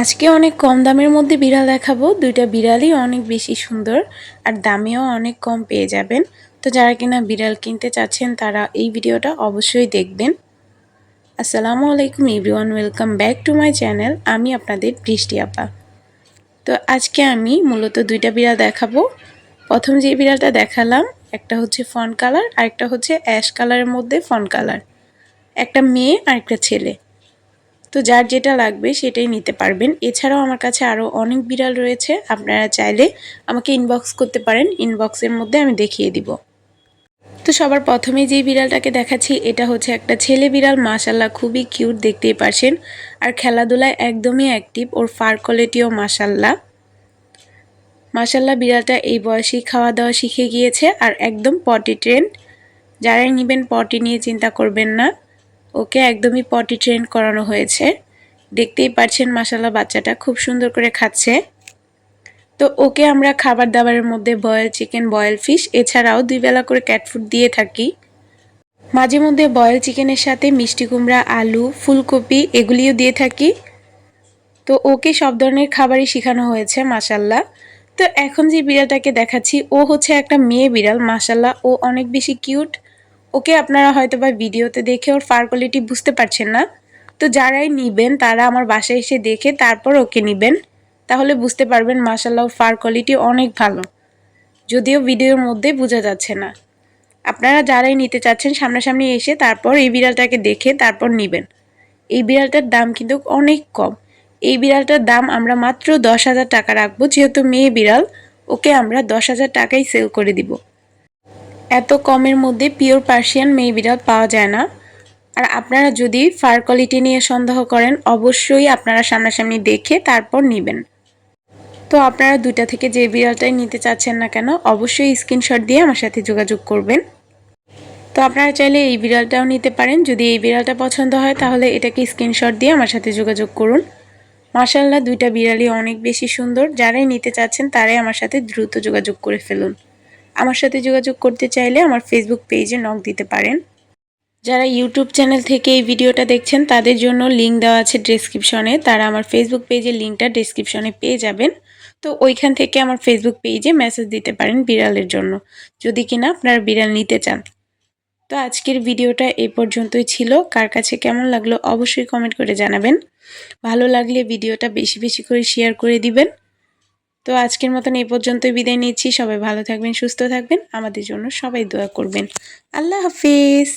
আজকে অনেক কম দামের মধ্যে বিড়াল দেখাবো। দুইটা বিড়ালই অনেক বেশি সুন্দর আর দামেও অনেক কম পেয়ে যাবেন। তো যারা কিনা বিড়াল কিনতে চাচ্ছেন, তারা এই ভিডিওটা অবশ্যই দেখবেন। আসসালামু আলাইকুম everyone, welcome back to my channel. আমি আপনাদের বৃষ্টি আপা। তো আজকে আমি মূলত দুইটা বিড়াল দেখাবো। প্রথম যে বিড়ালটা দেখালাম, একটা হচ্ছে ফন কালার আর একটা হচ্ছে অ্যাশ কালারের মধ্যে ফন কালার। একটা মেয়ে আর একটা ছেলে। তো যার যেটা লাগবে সেটাই নিতে পারবেন। এছাড়াও আমার কাছে আরও অনেক বিড়াল রয়েছে, আপনারা চাইলে আমাকে ইনবক্স করতে পারেন ইনবক্সের মধ্যে আমি দেখিয়ে দিব। তো সবার প্রথমে যেই বিড়ালটাকে দেখাচ্ছি, এটা হচ্ছে একটা ছেলে বিড়াল মাসাল্লাহ খুবই কিউট, দেখতেই পারছেন। আর খেলাধুলায় একদমই অ্যাক্টিভ ওর ফার কোয়ালিটিও মাসাল্লাহ মাসাল্লাহ বিড়ালটা এই বয়সেই খাওয়া দাওয়া শিখে গিয়েছে, আর একদম পটি ট্রেন্ড যারাই নেবেন পটি নিয়ে চিন্তা করবেন না। ওকে একদমই পটি ট্রেন করানো হয়েছে। দেখতেই পাচ্ছেন মাসাল্লাহ বাচ্চাটা খুব সুন্দর করে খাচ্ছে। তো ওকে আমরা খাবার দাবারের মধ্যে বয়েল চিকেন বয়েল ফিশ এছাড়াও দুই বেলা করে ক্যাট ফুড দিয়ে থাকি। মাঝে মধ্যে বয়েল চিকেনের সাথে মিষ্টি কুমড়া, আলু, ফুলকপি এগুলিও দিয়ে থাকি। তো ওকে সব ধরনের খাবারই শেখানো হয়েছে মাসাল্লাহ তো এখন যে বিড়ালটাকে দেখাচ্ছি, ও হচ্ছে একটা মেয়ে বিড়াল মাসাল্লাহ ও অনেক বেশি কিউট ওকে আপনারা হয়তো বা ভিডিওতে দেখে ওর ফার কোয়ালিটি বুঝতে পারছেন না। তো যারাই নিবেন, তারা আমার বাসায় এসে দেখে তারপর ওকে নিবেন। তাহলে বুঝতে পারবেন মাসাল্লাহ ফার কোয়ালিটি অনেক ভালো। যদিও ভিডিওর মধ্যে বোঝা যাচ্ছে না। আপনারা যারাই নিতে চাচ্ছেন, সামনাসামনি এসে তারপর এই বিড়ালটাকে দেখে তারপর নিবেন। এই বিড়ালটার দাম কিন্তু অনেক কম। এই বিড়ালটার দাম আমরা মাত্র দশ হাজার টাকা রাখব, যেহেতু মেয়ে বিড়াল, ওকে আমরা দশ হাজার টাকাই সেল করে দিব। এত কমের মধ্যে পিওর পার্সিয়ান মেয়ে বিড়াল পাওয়া যায় না। আর আপনারা যদি ফার কোয়ালিটি নিয়ে সন্দেহ করেন, অবশ্যই আপনারা সামনাসামনি দেখে তারপর নেবেন। তো আপনারা দুটা থেকে যে বিড়ালটাই নিতে চাচ্ছেন না কেন, অবশ্যই স্ক্রিনশট দিয়ে আমার সাথে যোগাযোগ করবেন। তো আপনারা চাইলে এই বিড়ালটাও নিতে পারেন। যদি এই বিড়ালটা পছন্দ হয়, তাহলে এটাকে স্ক্রিনশট দিয়ে আমার সাথে যোগাযোগ করুন। মার্শাল্লাহ দুইটা বিড়ালই অনেক বেশি সুন্দর। যারাই নিতে চাচ্ছেন, তারাই আমার সাথে দ্রুত যোগাযোগ করে ফেলুন। আমার সাথে যোগাযোগ করতে চাইলে আমার ফেসবুক পেজে নক দিতে পারেন। যারা ইউটিউব চ্যানেল থেকে এই ভিডিওটা দেখছেন, তাদের জন্য লিঙ্ক দেওয়া আছে ডেসক্রিপশনে তারা আমার ফেসবুক পেজের লিঙ্কটা ডেসক্রিপশনে পেয়ে যাবেন। তো ওইখান থেকে আমার ফেসবুক পেজে মেসেজ দিতে পারেন বিড়ালের জন্য। যদি কিনা আপনারা বিড়াল নিতে চান। তো আজকের ভিডিওটা এই পর্যন্তই ছিল। কার কাছে কেমন লাগল অবশ্যই কমেন্ট করে জানাবেন। ভালো লাগলে ভিডিওটা বেশি বেশি করে শেয়ার করে দিবেন। তো আজকের মতন এই পর্যন্তই বিদায় নিচ্ছি। সবাই ভালো থাকবেন, সুস্থ থাকবেন। আমাদের জন্য সবাই দোয়া করবেন। আল্লাহ হাফিজ।